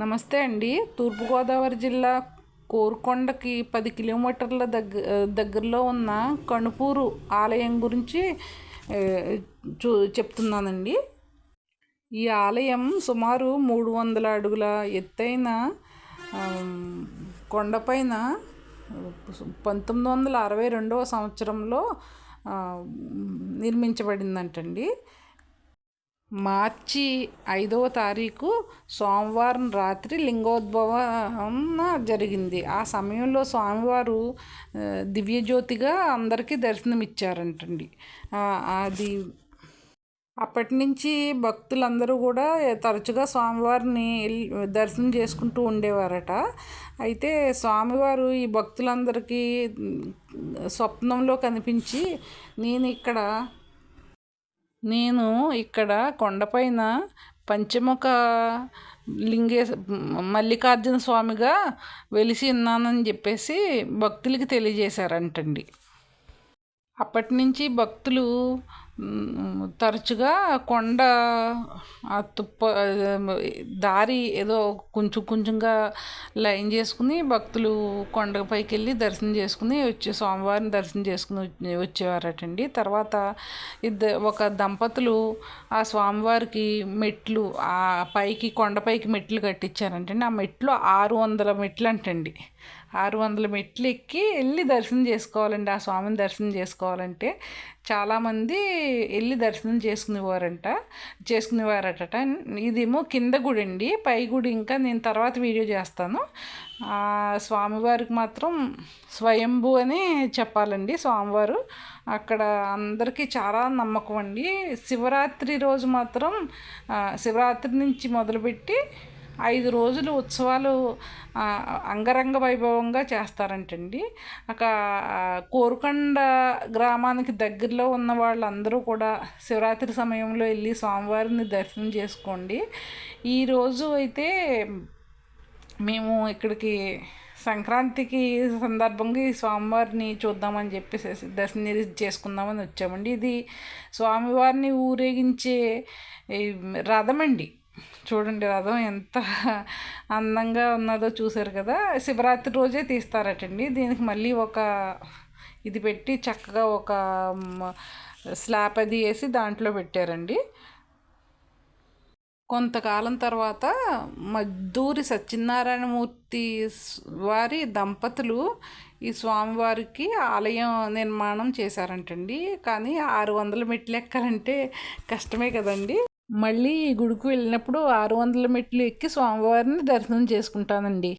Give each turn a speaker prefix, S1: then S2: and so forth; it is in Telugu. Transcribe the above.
S1: నమస్తే అండి. తూర్పుగోదావరి జిల్లా కోరుకొండకి పది కిలోమీటర్ల దగ్గ దగ్గరలో ఉన్న కణుపూరు ఆలయం గురించి చూ చెప్తున్నానండి. ఈ ఆలయం సుమారు మూడు వందల అడుగుల ఎత్తైన కొండపైన పంతొమ్మిది వందల అరవై రెండవ సంవత్సరంలో నిర్మించబడిందంటండి. మార్చి ఐదవ తారీఖు సోమవారం రాత్రి లింగోద్భవం జరిగింది. ఆ సమయంలో స్వామివారు దివ్యజ్యోతిగా అందరికీ దర్శనమిచ్చారంటండి. అది అప్పటి నుంచి భక్తులందరూ కూడా తరచుగా స్వామివారిని దర్శనం చేసుకుంటూ ఉండేవారట. అయితే స్వామివారు ఈ భక్తులందరికీ స్వప్నంలో కనిపించి నేను ఇక్కడ నేను ఇక్కడ కొండపైన పంచముఖ లింగే మల్లికార్జున స్వామిగా వెలిసి ఉన్నానని చెప్పేసి భక్తులకి తెలియజేశారంటండి. అప్పటి నుంచి భక్తులు తరచుగా కొండ ఆ తుప్ప దారి ఏదో కొంచెం కొంచెంగా లైన్ చేసుకుని భక్తులు కొండపైకి వెళ్ళి దర్శనం చేసుకుని వచ్చి స్వామివారిని దర్శనం చేసుకుని వచ్చేవారటండి. తర్వాత ఇద్దరు ఒక దంపతులు ఆ స్వామివారికి మెట్లు ఆ పైకి కొండపైకి మెట్లు కట్టించారంటండి ఆ మెట్లు ఆరు వందల మెట్లు అంటండి. ఆరు వందల మెట్లు ఎక్కి వెళ్ళి దర్శనం చేసుకోవాలండి. ఆ స్వామిని దర్శనం చేసుకోవాలంటే చాలామంది వెళ్ళి దర్శనం చేసుకునేవారంట. చేసుకునేవారట ఇదేమో కింద గుడి అండి. పై గుడి ఇంకా నేను తర్వాత వీడియో చేస్తాను. స్వామివారికి మాత్రం స్వయంభు అని చెప్పాలండి స్వామివారు. అక్కడ అందరికీ చాలా నమ్మకం అండి. శివరాత్రి రోజు మాత్రం శివరాత్రి నుంచి మొదలుపెట్టి ఐదు రోజులు ఉత్సవాలు అంగరంగ వైభవంగా చేస్తారంటండి. ఒక కోరుకొండ గ్రామానికి దగ్గరలో ఉన్న వాళ్ళందరూ కూడా శివరాత్రి సమయంలో వెళ్ళి స్వామివారిని దర్శనం చేసుకోండి. ఈరోజు అయితే మేము ఇక్కడికి సంక్రాంతికి సందర్భంగా ఈ స్వామివారిని చూద్దామని చెప్పేసి దర్శనం చేసుకుందామని వచ్చామండి. ఇది స్వామివారిని ఊరేగించే రథమండి. చూడండి రథం ఎంత అందంగా ఉన్నదో చూసారు కదా. శివరాత్రి రోజే తీస్తారటండి. దీనికి మళ్ళీ ఒక ఇది పెట్టి చక్కగా ఒక స్లాబ్ అది వేసి దాంట్లో పెట్టారండి. కొంతకాలం తర్వాత మద్దూరి సత్యనారాయణమూర్తి వారి దంపతులు ఈ స్వామివారికి ఆలయం నిర్మాణం చేశారంటండి. కానీ ఆరు వందల మెట్లు ఎక్కాలంటే కష్టమే కదండి. మళ్ళీ గుడికి వెళ్ళినప్పుడు ఆరు వందల మెట్లు ఎక్కి స్వామివారిని దర్శనం చేసుకుంటానండి.